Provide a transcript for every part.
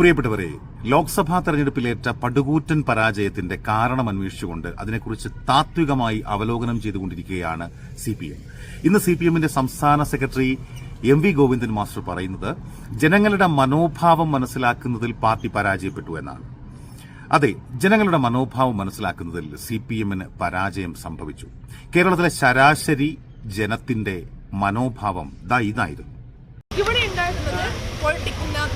പ്രിയപ്പെട്ടവരെ ലോക്സഭാ തെരഞ്ഞെടുപ്പിലേറ്റ പടുകൂറ്റൻ പരാജയത്തിന്റെ കാരണം അന്വേഷിച്ചുകൊണ്ട് അതിനെക്കുറിച്ച് താത്വികമായി അവലോകനം ചെയ്തുകൊണ്ടിരിക്കുകയാണ് സി പി എം. ഇന്ന് സി പി എമ്മിന്റെ സംസ്ഥാന secretary M V Govindan master പറയുന്നത് ജനങ്ങളുടെ മനോഭാവം മനസ്സിലാക്കുന്നതിൽ പാർട്ടി പരാജയപ്പെട്ടു എന്നാണ്. അതെ ജനങ്ങളുടെ മനോഭാവം മനസ്സിലാക്കുന്നതിൽ സി പി എമ്മിന് പരാജയം സംഭവിച്ചു. കേരളത്തിലെ ശരാശരി ജനത്തിന്റെ മനോഭാവം ദാ ഇതായിരുന്നു.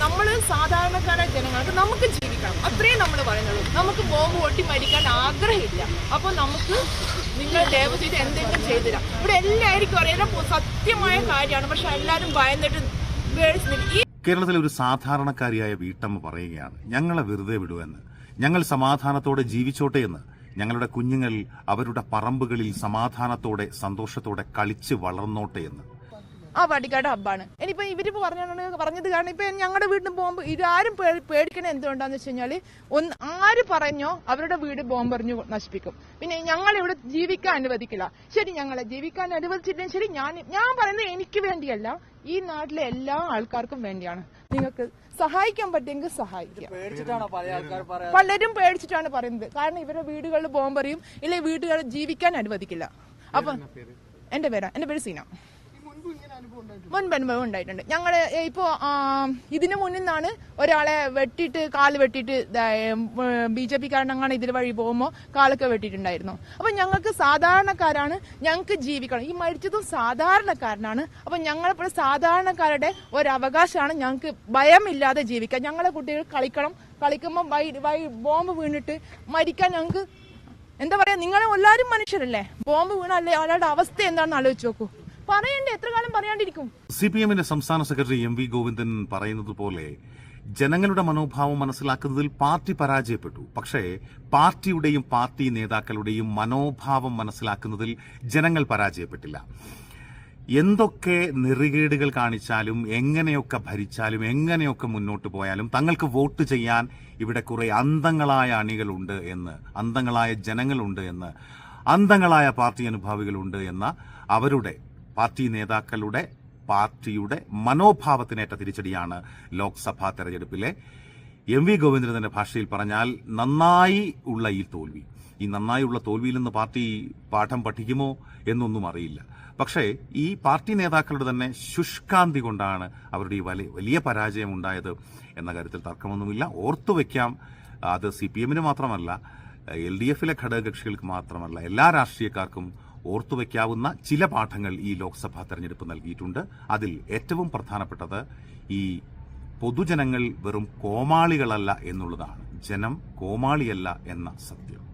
നമ്മൾ സാധാരണക്കാരായ ജനങ്ങൾക്ക് നമുക്ക് ജീവിക്കണം. അത്രയും നമ്മൾ പറയുന്നുള്ളൂ. നമുക്ക് ബോംബ് പൊട്ടി മരിക്കാൻ ആഗ്രഹമില്ല. അപ്പോൾ നമുക്ക് നിങ്ങൾ ദയവ് ചെയ്ത് എന്തെങ്കിലും ചെയ്തിരാം ഇവിടെ എല്ലാവർക്കും അറിയാം. സത്യമായ കാര്യമാണ്. പക്ഷെ എല്ലാവരും ഭയന്നിട്ട് കേരളത്തിലെ ഒരു സാധാരണക്കാരിയായ വീട്ടമ്മ പറയുകയാണ് ഞങ്ങളെ വെറുതെ വിടുവെന്ന്. ഞങ്ങൾ സമാധാനത്തോടെ ജീവിച്ചോട്ടെ എന്ന്. ഞങ്ങളുടെ കുഞ്ഞുങ്ങൾ അവരുടെ പറമ്പുകളിൽ സമാധാനത്തോടെ സന്തോഷത്തോടെ കളിച്ച് വളർന്നോട്ടെ എന്ന്. ആ പാട്ടിക്കാട് ഹബ്ബാണ്. ഇനിയിപ്പോൾ ഇവരിപ്പോൾ പറഞ്ഞു പറഞ്ഞത് കാരണം ഇപ്പം ഞങ്ങളുടെ വീട്ടിൽ ബോംബ് ഇതാരും പേടിക്കണേ എന്തുകൊണ്ടാന്ന് വെച്ച് കഴിഞ്ഞാൽ ഒന്ന് ആര് പറഞ്ഞോ അവരുടെ വീട് ബോംബെറിഞ്ഞു നശിപ്പിക്കും. പിന്നെ ഞങ്ങൾ ഇവിടെ ജീവിക്കാൻ അനുവദിക്കില്ല. ശരി ഞങ്ങളെ ജീവിക്കാൻ അനുവദിച്ചില്ലെങ്കിൽ ശരി ഞാൻ ഞാൻ പറയുന്നത് എനിക്ക് വേണ്ടിയല്ല ഈ നാട്ടിലെ എല്ലാ ആൾക്കാർക്കും വേണ്ടിയാണ്. നിങ്ങൾക്ക് സഹായിക്കാൻ പറ്റുമെങ്കിൽ സഹായിക്കാം. പലരും പേടിച്ചിട്ടാണ് പറയുന്നത്. കാരണം ഇവരുടെ വീടുകളിൽ ബോംബെറിയും ഇല്ലെങ്കിൽ വീടുകളിൽ ജീവിക്കാൻ അനുവദിക്കില്ല. അപ്പൊ എന്റെ പേരാ എന്റെ പേര് സീന. മുൻപ് അനുഭവം ഉണ്ടായിട്ടുണ്ട്. ഞങ്ങൾ ഇപ്പോ ഇതിനു മുന്നിൽ നിന്നാണ് ഒരാളെ വെട്ടിയിട്ട് കാൽ വെട്ടിയിട്ട് ബി ജെ പി കാരണങ്ങളാണ് ഇതിൽ വഴി പോകുമ്പോൾ കാലൊക്കെ വെട്ടിയിട്ടുണ്ടായിരുന്നു. അപ്പൊ ഞങ്ങൾക്ക് സാധാരണക്കാരാണ് ഞങ്ങൾക്ക് ജീവിക്കണം. ഈ മരിച്ചതും സാധാരണക്കാരനാണ്. അപ്പൊ ഞങ്ങളെപ്പോലെ സാധാരണക്കാരുടെ ഒരവകാശമാണ് ഞങ്ങൾക്ക് ഭയമില്ലാതെ ജീവിക്കാൻ. ഞങ്ങളെ കുട്ടികൾ കളിക്കണം. കളിക്കുമ്പോൾ ബോംബ് വീണിട്ട് മരിക്കാൻ ഞങ്ങൾക്ക് എന്താ പറയാ നിങ്ങളെ എല്ലാവരും മനുഷ്യരല്ലേ? ബോംബ് വീണല്ലേ ഒരാളുടെ അവസ്ഥ എന്താണെന്ന് ആലോചിച്ച് നോക്കൂ. പറയണ്ടേ? എത്ര കാലം പറയാണ്ടിരിക്കും? സി പി എമ്മിന്റെ സംസ്ഥാന സെക്രട്ടറി എം വി ഗോവിന്ദൻ പറയുന്നത് പോലെ ജനങ്ങളുടെ മനോഭാവം മനസ്സിലാക്കുന്നതിൽ പാർട്ടി പരാജയപ്പെട്ടു. പക്ഷേ പാർട്ടിയുടെയും പാർട്ടി നേതാക്കളുടെയും മനോഭാവം മനസ്സിലാക്കുന്നതിൽ ജനങ്ങൾ പരാജയപ്പെട്ടില്ല. എന്തൊക്കെ നെറികേടുകൾ കാണിച്ചാലും എങ്ങനെയൊക്കെ ഭരിച്ചാലും എങ്ങനെയൊക്കെ മുന്നോട്ട് പോയാലും തങ്ങൾക്ക് വോട്ട് ചെയ്യാൻ ഇവിടെ കുറെ അന്തങ്ങളായ അണികളുണ്ട് എന്ന് അന്തങ്ങളായ ജനങ്ങളുണ്ട് എന്ന് അന്തങ്ങളായ പാർട്ടി അനുഭാവികളുണ്ട് എന്ന അവരുടെ പാർട്ടി നേതാക്കളുടെ പാർട്ടിയുടെ മനോഭാവത്തിനേറ്റ തിരിച്ചടിയാണ് ലോക്സഭാ തെരഞ്ഞെടുപ്പിലെ എം വി ഗോവിന്ദന്റെ ഭാഷയിൽ പറഞ്ഞാൽ നന്നായി ഉള്ള ഈ തോൽവി. ഈ നന്നായുള്ള തോൽവിയിൽ നിന്ന് പാർട്ടി പാഠം പഠിക്കുമോ എന്നൊന്നും അറിയില്ല. പക്ഷേ ഈ പാർട്ടി നേതാക്കളുടെ തന്നെ ശുഷ്കാന്തി കൊണ്ടാണ് അവരുടെ ഈ വലിയ വലിയ പരാജയം ഉണ്ടായത് എന്ന കാര്യത്തിൽ തർക്കമൊന്നുമില്ല. ഓർത്തുവെക്കാം അത് സി പി എമ്മിന് മാത്രമല്ല എൽ ഡി എഫിലെ ഘടകകക്ഷികൾക്ക് മാത്രമല്ല എല്ലാ രാഷ്ട്രീയക്കാർക്കും ഓർത്തുവെക്കാവുന്ന ചില പാഠങ്ങൾ ഈ ലോക്സഭാ തെരഞ്ഞെടുപ്പ് നൽകിയിട്ടുണ്ട്. അതിൽ ഏറ്റവും പ്രധാനപ്പെട്ടത് ഈ പൊതുജനങ്ങൾ വെറും കോമാളികളല്ല എന്നുള്ളതാണ്. ജനം കോമാളിയല്ല എന്ന സത്യം.